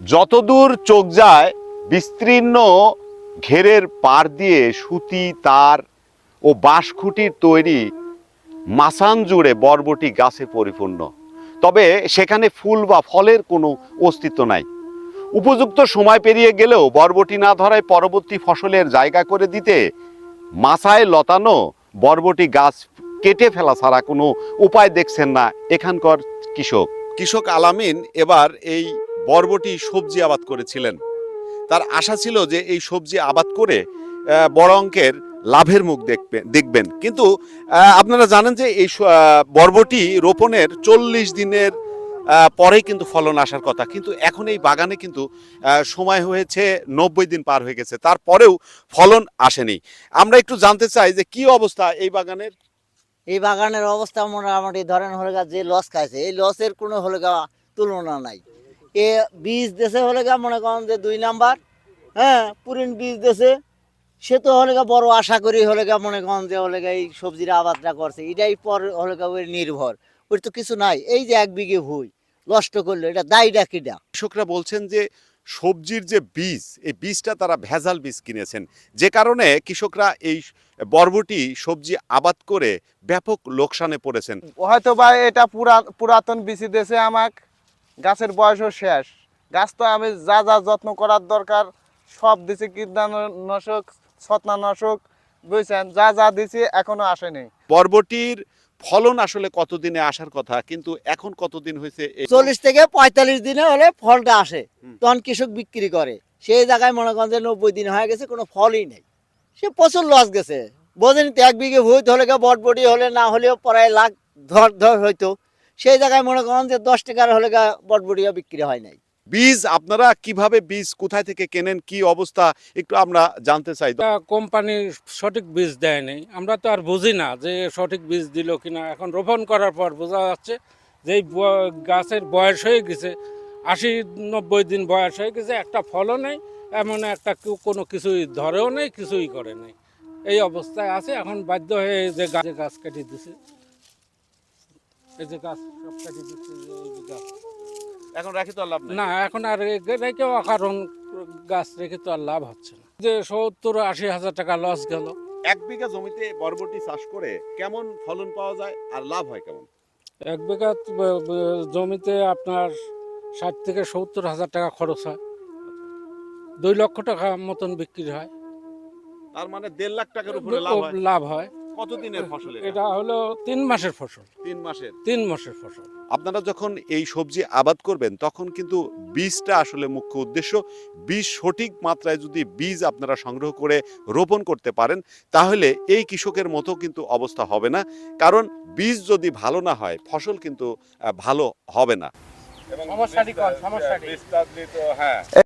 যতদূর চোখ যায়, বিস্তীর্ণ ঘেরের পার দিয়ে সুতি, তার ও বাঁশখুঁটির তৈরি মাসান জুড়ে বরবটি গাছে পরিপূর্ণ। তবে সেখানে ফুল বা ফলের কোনো অস্তিত্ব নাই। উপযুক্ত সময় পেরিয়ে গেলেও বরবটি না ধরায় পরবর্তী ফসলের জায়গা করে দিতে মাথায় লতানো বরবটি গাছ কেটে ফেলা ছাড়া কোনো উপায় দেখছেন না এখানকার কৃষক। কৃষক আলামিন এবার এই বরবটি সবজি আবাদ করেছিলেন। তার আশা ছিল যে এই সবজি আবাদ করে বড় অঙ্কের লাভের মুখ দেখবেন দেখবেন। কিন্তু আপনারা জানেন যে এই বরবটি রোপণের চল্লিশ দিনের পরেই কিন্তু ফলন আসার কথা। কিন্তু এখন এই বাগানে কিন্তু সময় হয়েছে নব্বই দিন পার হয়ে গেছে। তারপরেও ফলন আসেনি। আমরা একটু জানতে চাই যে কি অবস্থা এই বাগানের? এই বাগানের অবস্থা মোটামুটি ধরেন হলে যে লস খাইছে, এই লসের কোনো হলে তুলনা নাই। এ বীজ দেশে হলে গা মনে করেন যে দুই নাম্বার হ্যাঁ পুরিন বীজ দেশে সে তো হলে গা বড় আশা করি হলে গা মনে করেন যে হলে গা এই সবজির আবাদটা করছে এটাই পর হলে গা ওই নির্ভর ওই তো কিছু নাই এই যে এক বিঘে ভুই নষ্ট করল এটা দায়টা কিটা কৃষকরা বলছেন যে সবজির যে বীজ এই বীজটা তারা ভেজাল বীজ কিনেছেন যে কারণে কৃষকরা এই বরবটি সবজি আবাদ করে ব্যাপক লোকসানে পড়েছেন। হয়তো বা এটা পুরা পুরাতন বিচি দেশে আমাক গাছের বয়সও শেষ। গাছ তো আমি যা যা যত্ন করার দরকার সব দিছি কীটনাশক ছত্রানাশক বুঝছেন? যা যা দিছি এখনও আসেনি। বরবটির ফলন আসলে কতদিনে আসার কথা কিন্তু এখন কতদিন হয়েছে চল্লিশ থেকে পঁয়তাল্লিশ দিনে হলে ফলটা আসে। তখন কৃষক বিক্রি করে। সেই জায়গায় মনে করেন যে নব্বই দিন হয়ে গেছে কোনো ফলই নেই। সে প্রচুর লস গেছে। বোঝেন তো এক বিঘে ভুইত হলে বটবটি হলে না হলেও প্রায় লাখ ধর ধর হইতো সেই জায়গায় মনে করেন যে দশ টাকার হলে গা বটবটিও বিক্রি হয় নাই। বীজ আপনারা কীভাবে বীজ কোথায় থেকে কেনেন কি অবস্থা একটু আমরা জানতে চাই। তা কোম্পানি সঠিক বীজ দেয়নি আমরা তো আর বুঝি না যে সঠিক বীজ দিল কিনা। এখন রোপণ করার পর বোঝা যাচ্ছে যে গাছের বয়স হয়ে গেছে। আশি নব্বই দিন বয়স হয়ে গেছে একটা ফলও নেই এমন একটা কেউ কোনো কিছুই ধরেও নেই কিছুই করে নেই। এই অবস্থায় আছে এখন বাধ্য হয়ে যে গাছে গাছ কেটে দিছে। এই যে গাছ সব কেটে দিচ্ছে এই গাছ। এখন রাখি তো লাভ না এখন আর রে- রেখেও কারণ গাছ রেখে তো আর লাভ হচ্ছে না। যে সত্তর আশি হাজার টাকা লস গেল। এক বিঘা জমিতে বরবটি চাষ করে কেমন ফলন পাওয়া যায় আর লাভ হয় কেমন? এক বিঘা জমিতে আপনার ষাট থেকে সত্তর হাজার টাকা খরচ হয়। দুই লক্ষ টাকা মতন বিক্রি হয়। তার মানে দেড় লাখ টাকার উপরে লাভ হয়। লাভ হয়। কতদিনের ফসল এটা? হলো তিন মাসের ফসল। তিন মাসের? তিন মাসের ফসল। আপনারা যখন এই সবজি আবাদ করবেন তখন কিন্তু বীজটা আসলে মুখ্য উদ্দেশ্য। বীজ সঠিক মাত্রায় যদি বীজ আপনারা সংগ্রহ করে রোপণ করতে পারেন তাহলে এই কৃষকের মতো কিন্তু অবস্থা হবে না। কারণ বীজ যদি ভালো না হয় ফসল কিন্তু ভালো হবে না। সমস্যাটি কর, সমস্যাটি। হ্যাঁ।